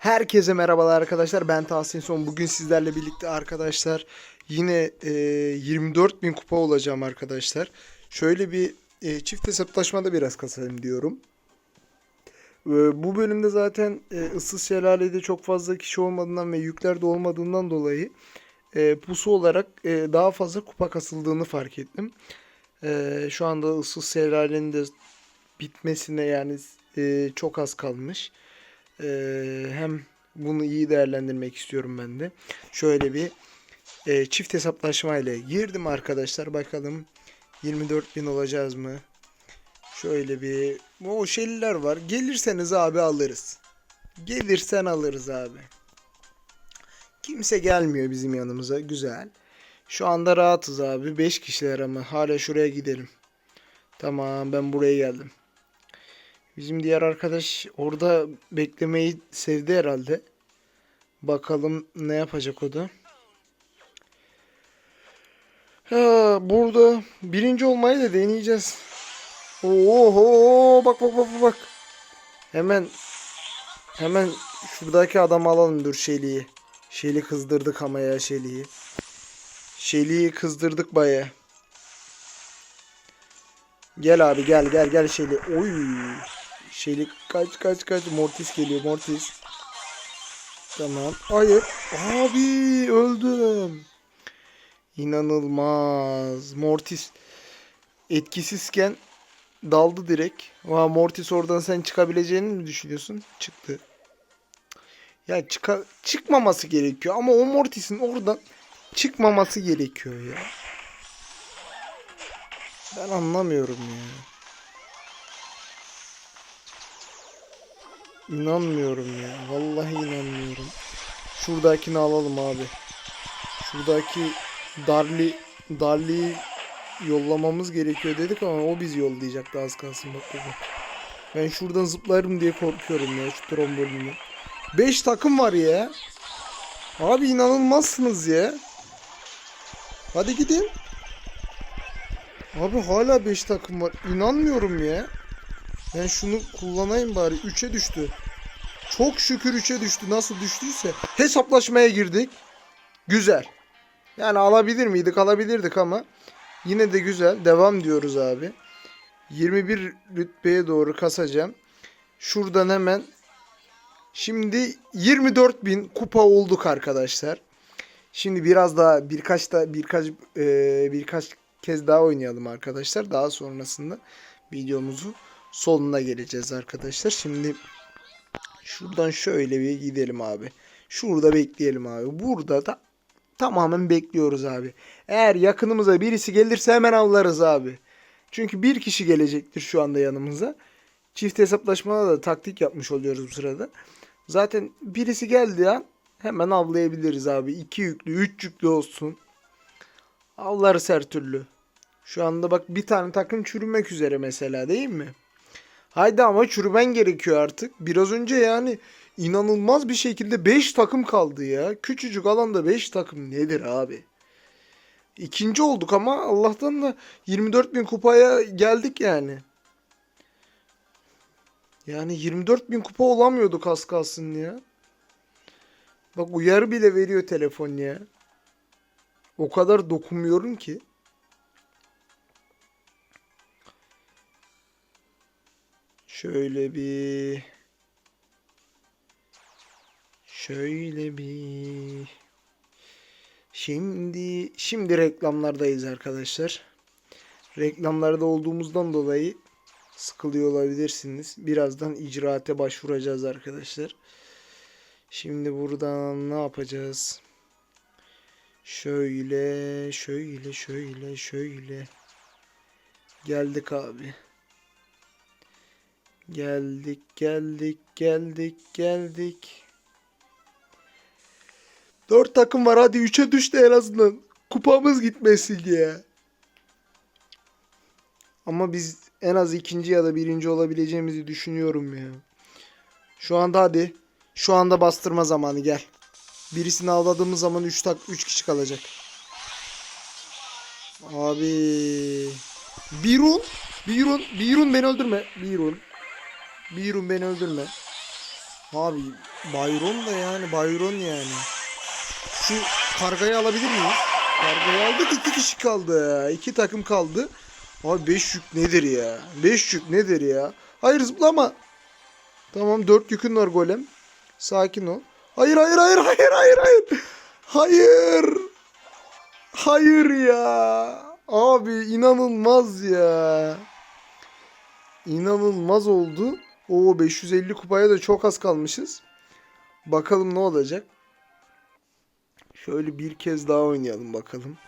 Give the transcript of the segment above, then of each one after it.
Herkese merhabalar arkadaşlar. Ben Tahsin Son. Bugün sizlerle birlikte arkadaşlar yine e, 24 bin kupa olacağım arkadaşlar. Şöyle bir e, çift hesaplaşmada biraz kasalım diyorum. E, bu bölümde zaten e, ıssız şelalede çok fazla kişi olmadığından ve yükler de olmadığından dolayı e, pusu olarak e, daha fazla kupa kasıldığını fark ettim. E, şu anda ıssız şelalenin de bitmesine yani e, çok az kalmış. Ee, hem bunu iyi değerlendirmek istiyorum ben de. Şöyle bir e, çift hesaplaşma ile girdim arkadaşlar. Bakalım 24 bin olacağız mı? Şöyle bir o şeyler var. Gelirseniz abi alırız. Gelirsen alırız abi. Kimse gelmiyor bizim yanımıza. Güzel. Şu anda rahatız abi. 5 kişiler ama hala şuraya gidelim. Tamam ben buraya geldim. Bizim diğer arkadaş orada beklemeyi sevdi herhalde. Bakalım ne yapacak o da. Ha, burada birinci olmayı da deneyeceğiz. Oho bak bak bak bak. Hemen hemen şuradaki adamı alalım dur Şeli'yi. Şeli kızdırdık ama ya Şeli'yi. Şeli'yi kızdırdık baya. Gel abi gel gel gel Şeli. Oy. Şeli kaç kaç kaç Mortis geliyor Mortis. Tamam. Hayır. Abi öldüm. İnanılmaz. Mortis etkisizken daldı direkt. Aa, Mortis oradan sen çıkabileceğini mi düşünüyorsun? Çıktı. Ya çıka çıkmaması gerekiyor ama o Mortis'in oradan çıkmaması gerekiyor ya. Ben anlamıyorum ya. İnanmıyorum ya. Vallahi inanmıyorum. Şuradakini alalım abi. Şuradaki Darli Darli'yi yollamamız gerekiyor dedik ama o bizi yollayacaktı az kalsın bak baba. Ben şuradan zıplarım diye korkuyorum ya şu trombolinle. 5 takım var ya. Abi inanılmazsınız ya. Hadi gidin. Abi hala 5 takım var. İnanmıyorum ya. Ben şunu kullanayım bari. 3'e düştü. Çok şükür 3'e düştü. Nasıl düştüyse. Hesaplaşmaya girdik. Güzel. Yani alabilir miydik? Alabilirdik ama yine de güzel. Devam diyoruz abi. 21 rütbeye doğru kasacağım. Şuradan hemen Şimdi 24.000 kupa olduk arkadaşlar. Şimdi biraz daha birkaç da birkaç e, birkaç kez daha oynayalım arkadaşlar. Daha sonrasında videomuzu sonuna geleceğiz arkadaşlar. Şimdi şuradan şöyle bir gidelim abi. Şurada bekleyelim abi. Burada da tamamen bekliyoruz abi. Eğer yakınımıza birisi gelirse hemen avlarız abi. Çünkü bir kişi gelecektir şu anda yanımıza. Çift hesaplaşmada da taktik yapmış oluyoruz bu sırada. Zaten birisi geldiği an hemen avlayabiliriz abi. 2 yüklü, 3 yüklü olsun. Avlarız her türlü. Şu anda bak bir tane takım çürümek üzere mesela değil mi? Haydi ama çürümen gerekiyor artık. Biraz önce yani inanılmaz bir şekilde 5 takım kaldı ya. Küçücük alanda 5 takım nedir abi? İkinci olduk ama Allah'tan da 24 bin kupaya geldik yani. Yani 24 bin kupa olamıyorduk az kalsın ya. Bak uyarı bile veriyor telefon ya. O kadar dokunmuyorum ki. Şöyle bir şöyle bir şimdi şimdi reklamlardayız arkadaşlar. Reklamlarda olduğumuzdan dolayı sıkılıyor olabilirsiniz. Birazdan icraate başvuracağız arkadaşlar. Şimdi buradan ne yapacağız? Şöyle, şöyle, şöyle, şöyle. Geldik abi. Geldik, geldik, geldik, geldik. Dört takım var hadi üçe düştü en azından. Kupamız gitmesin diye. Ama biz en az ikinci ya da birinci olabileceğimizi düşünüyorum ya. Şu anda hadi. Şu anda bastırma zamanı gel. Birisini avladığımız zaman 3 tak 3 kişi kalacak. Abi. Birun. Birun. Birun beni öldürme. Birun. Birun beni öldürme. Abi Byron da yani Byron yani. Şu kargayı alabilir miyiz? Kargayı aldık iki kişi kaldı. İki takım kaldı. Abi 5 yük nedir ya? 5 yük nedir ya? Hayır zıplama. Tamam 4 yükün var golem. Sakin ol. Hayır hayır hayır hayır hayır hayır. Hayır. Hayır ya. Abi inanılmaz ya. İnanılmaz oldu. O 550 kupaya da çok az kalmışız. Bakalım ne olacak. Şöyle bir kez daha oynayalım bakalım.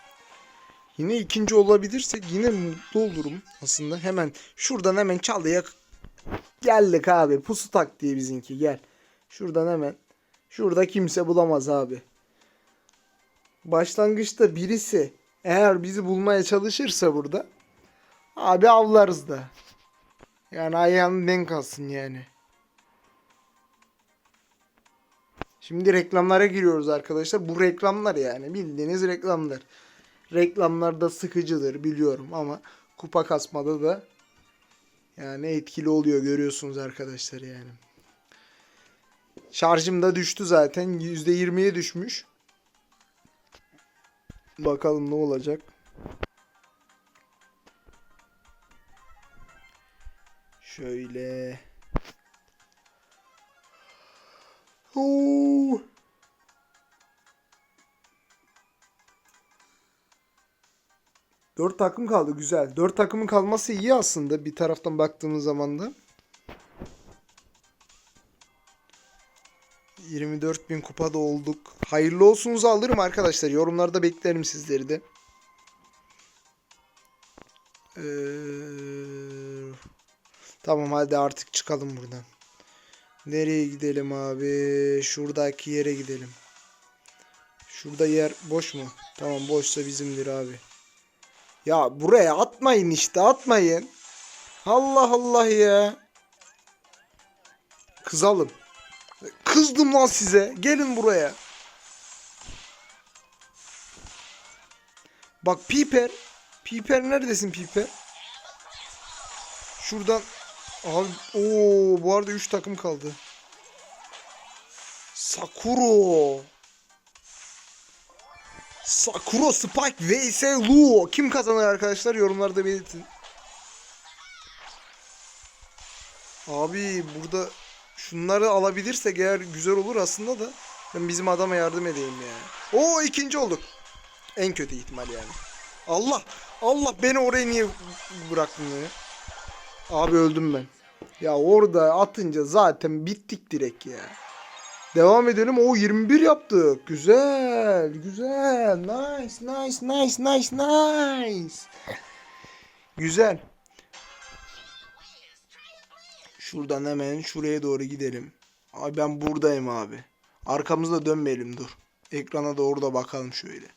Yine ikinci olabilirsek yine mutlu olurum aslında. Hemen şuradan hemen çalıya geldik abi. Pusu taktiği bizimki gel. Şuradan hemen. Şurada kimse bulamaz abi. Başlangıçta birisi eğer bizi bulmaya çalışırsa burada abi avlarız da. Yani ayağını denk alsın yani. Şimdi reklamlara giriyoruz arkadaşlar. Bu reklamlar yani bildiğiniz reklamlar. Reklamlar da sıkıcıdır biliyorum ama kupa kasmada da yani etkili oluyor görüyorsunuz arkadaşlar yani. Şarjım da düştü zaten. %20'ye düşmüş. Bakalım ne olacak. Şöyle. Oo. Dört takım kaldı güzel. Dört takımın kalması iyi aslında bir taraftan baktığımız zaman da. 24 bin kupada olduk. Hayırlı olsunuzu alırım arkadaşlar. Yorumlarda beklerim sizleri de. Ee, tamam hadi artık çıkalım buradan. Nereye gidelim abi? Şuradaki yere gidelim. Şurada yer boş mu? Tamam boşsa bizimdir abi. Ya buraya atmayın işte atmayın. Allah Allah ya. Kızalım. Kızdım lan size. Gelin buraya. Bak Piper. Piper neredesin Piper? Şuradan. Abi ooo bu arada 3 takım kaldı. Sakuro. Sakuro Spike vs Luo. Kim kazanır arkadaşlar? Yorumlarda belirtin. Abi burada şunları alabilirsek eğer güzel olur aslında da ben bizim adama yardım edeyim ya. Oo ikinci olduk. En kötü ihtimal yani. Allah Allah beni oraya niye bıraktın ya? Abi öldüm ben. Ya orada atınca zaten bittik direkt ya. Devam edelim. O 21 yaptık. Güzel. Güzel. Nice. Nice. Nice. Nice. Nice. Güzel. Şuradan hemen şuraya doğru gidelim. Abi ben buradayım abi. Arkamızda dönmeyelim dur. Ekrana doğru da bakalım şöyle.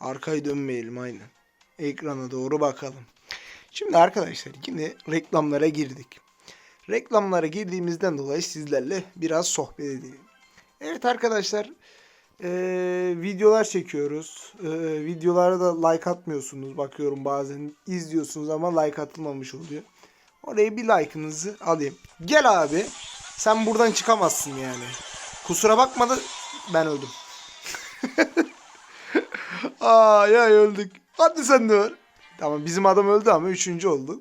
Arkayı dönmeyelim aynen. Ekrana doğru bakalım. Şimdi arkadaşlar yine reklamlara girdik. Reklamlara girdiğimizden dolayı sizlerle biraz sohbet edelim. Evet arkadaşlar eee, videolar çekiyoruz. Eee, videolara da like atmıyorsunuz. Bakıyorum bazen izliyorsunuz ama like atılmamış oluyor. Oraya bir like'ınızı alayım. Gel abi. Sen buradan çıkamazsın yani. Kusura bakma da ben öldüm. Aa ya öldük. Hadi sen de öl. Tamam bizim adam öldü ama üçüncü oldu.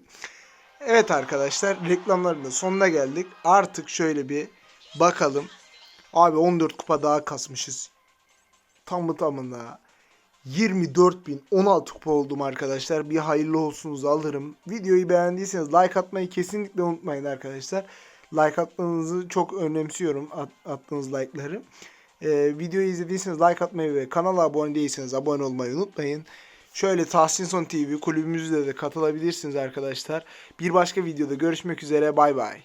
Evet arkadaşlar reklamların da sonuna geldik. Artık şöyle bir bakalım. Abi 14 kupa daha kasmışız. Tamı tamına 24.016 kupa oldum arkadaşlar. Bir hayırlı olsunuz alırım. Videoyu beğendiyseniz like atmayı kesinlikle unutmayın arkadaşlar. Like atmanızı çok önemsiyorum. At, attığınız like'ları. Ee, videoyu izlediyseniz like atmayı ve kanala abone değilseniz abone olmayı unutmayın. Şöyle Tahsin Son TV kulübümüzde de katılabilirsiniz arkadaşlar. Bir başka videoda görüşmek üzere. Bay bay.